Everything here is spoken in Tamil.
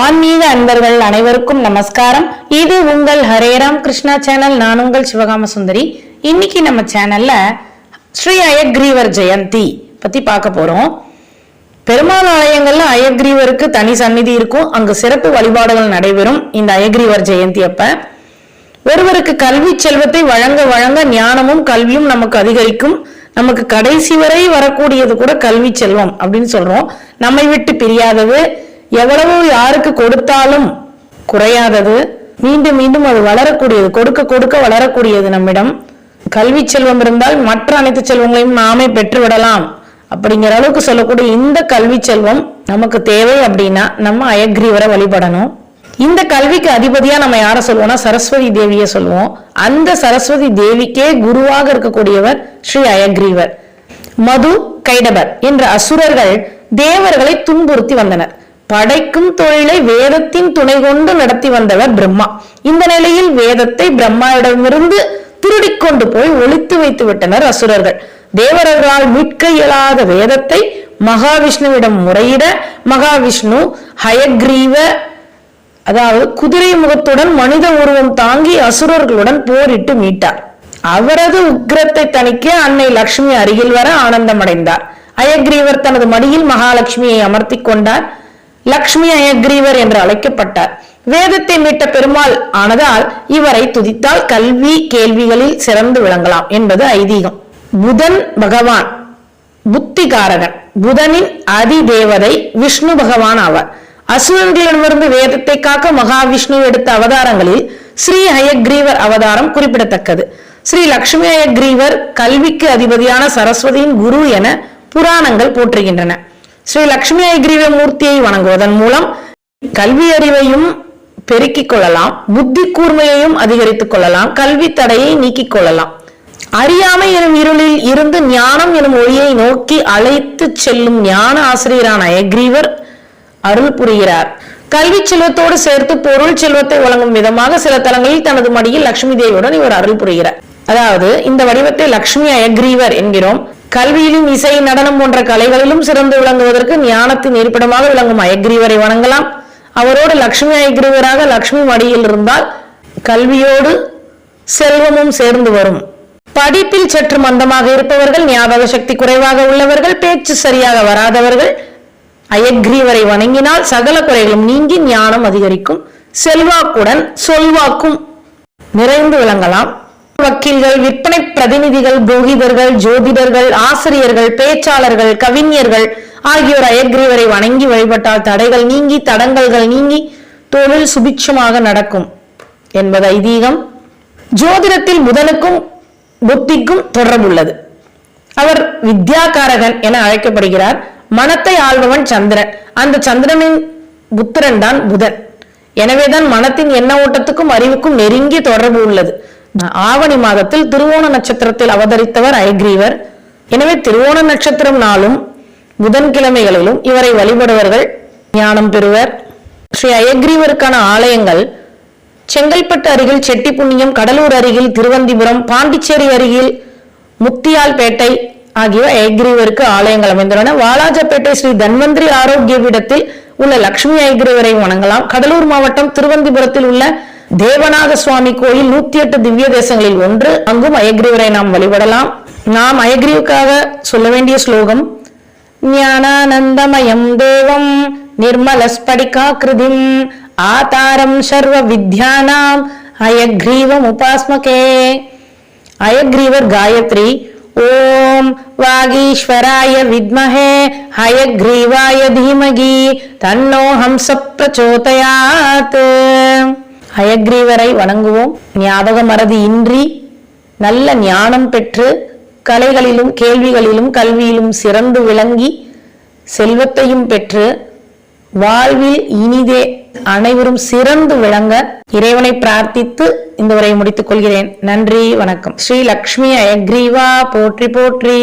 ஆன்மீக அன்பர்கள் அனைவருக்கும் நமஸ்காரம். இது உங்கள் ஹரேராம் கிருஷ்ணா சேனல். நான் உங்கள் சிவகாம சுந்தரி. இன்னைக்கு நம்ம சேனல்ல ஸ்ரீ அயக்ரீவர் ஜெயந்தி பத்தி பார்க்க போறோம். பெருமாள் ஆலயங்கள்ல அயக்ரீவருக்கு தனி சந்நிதி இருக்கும். அங்கு சிறப்பு வழிபாடுகள் நடைபெறும் இந்த அயக்ரீவர் ஜெயந்தி அப்ப. ஒருவருக்கு கல்வி செல்வத்தை வழங்க வழங்க ஞானமும் கல்வியும் நமக்கு அதிகரிக்கும். நமக்கு கடைசி வரை வரக்கூடியது கூட கல்வி செல்வம் அப்படின்னு சொல்றோம். நம்மை விட்டு பிரியாதது எவ்வளவு யாருக்கு கொடுத்தாலும் குறையாதது. மீண்டும் மீண்டும் அது வளரக்கூடியது கொடுக்க கொடுக்க வளரக்கூடியது நம்மிடம். கல்வி செல்வம் இருந்தால் மற்ற அனைத்து செல்வங்களையும் நாமே பெற்றுவிடலாம். அப்படிங்கிற அளவுக்கு சொல்லக்கூடிய இந்த கல்வி செல்வம் நமக்கு தேவை அப்படின்னா நம்ம அயக்ரீவரை வழிபடணும். இந்த கல்விக்கு அதிபதியா நம்ம யார சொல்லுவோம்னா சரஸ்வதி தேவியை சொல்லுவோம் அந்த சரஸ்வதி தேவிக்கே குருவாக இருக்கக்கூடியவர் ஸ்ரீ அயக்ரீவர். மது கைடபர் என்ற அசுரர்கள் தேவர்களை துன்புறுத்தி வந்தனர். படைக்கும் தொழிலை வேதத்தின் துணை கொண்டு நடத்தி வந்தவர் பிரம்மா. இந்த நிலையில் வேதத்தை பிரம்மாவிடமிருந்து திருடிக் கொண்டு போய் ஒளித்து வைத்து விட்டனர் அசுரர்கள். தேவரர்களால் மீட்க இயலாத வேதத்தை மகாவிஷ்ணுவிடம் முறையிட மகாவிஷ்ணு ஹயக்ரீவ அதாவது குதிரை முகத்துடன் மனித உருவம் தாங்கி அசுரர்களுடன் போரிட்டு மீட்டார். அவரது உக்கிரத்தை தணிக்க அன்னை லக்ஷ்மி அருகில் வர ஆனந்தமடைந்தார். அயக்ரீவர் தனது மடியில் மகாலட்சுமியை அமர்த்தி கொண்டார். லக்ஷ்மி அயக்ரீவர் என்று அழைக்கப்பட்டார். வேதத்தை மீட்ட பெருமாள் ஆனதால் இவரை துதித்தால் கல்வி கேள்விகளில் சிறந்து விளங்கலாம் என்பது ஐதீகம். புதன் பகவான் புத்திகாரகன் புதனின் அதி தேவதை விஷ்ணு பகவான் ஆவார். அசுரர்களிடமிருந்து வேதத்தை காக்க மகாவிஷ்ணு எடுத்த அவதாரங்களில் ஸ்ரீ ஹயக்ரீவர் அவதாரம் குறிப்பிடத்தக்கது. ஸ்ரீ லக்ஷ்மி ஹயக்ரீவர் கல்விக்கு அதிபதியான சரஸ்வதியின் குரு என புராணங்கள் போற்றுகின்றன. ஸ்ரீ லக்ஷ்மி ஐகிரீவ மூர்த்தியை வணங்குவதன் மூலம் கல்வி அறிவையும் பெருக்கிக் கொள்ளலாம் புத்தி கூர்மையையும் அதிகரித்துக் கொள்ளலாம் கல்வி தடையை நீக்கிக் கொள்ளலாம். அறியாமை எனும் இருளில் இருந்து ஞானம் எனும் ஒளியை நோக்கி அழைத்து செல்லும் ஞான ஆசிரியரான அயக்ரீவர் அருள் புரிகிறார். கல்வி செல்வத்தோடு சேர்த்து பொருள் செல்வத்தை வழங்கும் விதமாக சில தலங்களில் தனது மடியில் லட்சுமி தேவியுடன் இவர் அருள் புரிகிறார். அதாவது இந்த வடிவத்தை லக்ஷ்மி அயக்ரீவர் என்கிறோம். கல்வியிலும் இசை நடனம் போன்ற கலைகளிலும் சிறந்து விளங்குவதற்கு ஞானத்தின் இருப்பிடமாக விளங்கும் அயக்ரீவரை வணங்கலாம். அவரோடு லக்ஷ்மி அயக்ரீவராக லக்ஷ்மி மடியில் இருந்தால் கல்வியோடு செல்வமும் சேர்ந்து வரும். படிப்பில் சற்று மந்தமாக இருப்பவர்கள் ஞாபக சக்தி குறைவாக உள்ளவர்கள் பேச்சு சரியாக வராதவர்கள் அயக்ரீவரை வணங்கினால் சகல குறைகளும் நீங்கி ஞானம் அதிகரிக்கும் செல்வாக்குடன் சொல்வாக்கும் நிறைந்து விளங்கலாம். வக்கீல்கள் விற்பனை பிரதிநிதிகள் புரோகிதர்கள் ஜோதிடர்கள் ஆசிரியர்கள் பேச்சாளர்கள் கவிஞர்கள் ஆகியோர் அயக்ரீவரை வணங்கி வழிபட்டால் தடைகள் நீங்கி தடங்கல்கள் நீங்கி தொழில் சுபிட்சமாக நடக்கும் என்பது ஐதீகம். ஜோதிடத்தில் புதனுக்கும் புத்திக்கும் தொடர்புள்ளது. அவர் வித்யாகாரகன் என அழைக்கப்படுகிறார். மனத்தை ஆள்பவன் சந்திரன். அந்த சந்திரனின் புத்திரன் தான் புதன். எனவேதான் மனத்தின் எண்ண ஓட்டத்துக்கும் அறிவுக்கும் நெருங்கிய தொடர்பு உள்ளது. ஆவணி மாதத்தில் திருவோண நட்சத்திரத்தில் அவதரித்தவர் ஐக்ரீவர். எனவே திருவோண நட்சத்திரம் நாளும் புதன்கிழமைகளிலும் இவரை வழிபடுவர்கள் ஞானம் பெறுவர். ஸ்ரீ அயக்ரீவருக்கான ஆலயங்கள் செங்கல்பட்டு அருகில் செட்டிப்புண்ணியம் கடலூர் அருகில் திருவந்திபுரம் பாண்டிச்சேரி அருகில் முத்தியால்பேட்டை ஆகிய ஐக்ரீவருக்கு ஆலயங்கள் அமைந்துள்ளன. வாலாஜப்பேட்டை ஸ்ரீ தன்வந்திரி ஆரோக்கிய பீடத்தில் உள்ள லட்சுமி ஐக்ரீவரை வணங்கலாம். கடலூர் மாவட்டம் திருவந்திபுரத்தில் உள்ள தேவநாத சுவாமி கோயில் நூத்தி எட்டு திவ்ய தேசங்களில் ஒன்று. அங்கும் அயக்ரீவரை நாம் வழிபடலாம். நாம் அயக்ரீவுக்காக சொல்ல வேண்டிய ஸ்லோகம் ஞானானந்தமயம் தேவம் நிர்மலஸ்படிகாக்கிருதிம் ஆதாரம் சர்வ வித்யானாம் அயக்ரீவம் உபாஸ்மகே அயக்ரீவர் காயத்ரி ஓம் வாகீஸ்வராய வித்மஹே ஹயக்ரீவாய தீமகி தன்னோ ஹம்ச பிரச்சோதயாத். அயக்ரீவரை வணங்குவோம். ஞாபக மறதி இன்றி நல்ல ஞானம் பெற்று கலைகளிலும் கேள்விகளிலும் கல்வியிலும் சிறந்து விளங்கி செல்வத்தையும் பெற்று வாழ்வில் இனிதே அனைவரும் சிறந்து விளங்க இறைவனை பிரார்த்தித்து இந்த உரையை முடித்துக் கொள்கிறேன். நன்றி வணக்கம். ஸ்ரீ லக்ஷ்மி அயக்ரீவா போற்றி போற்றி.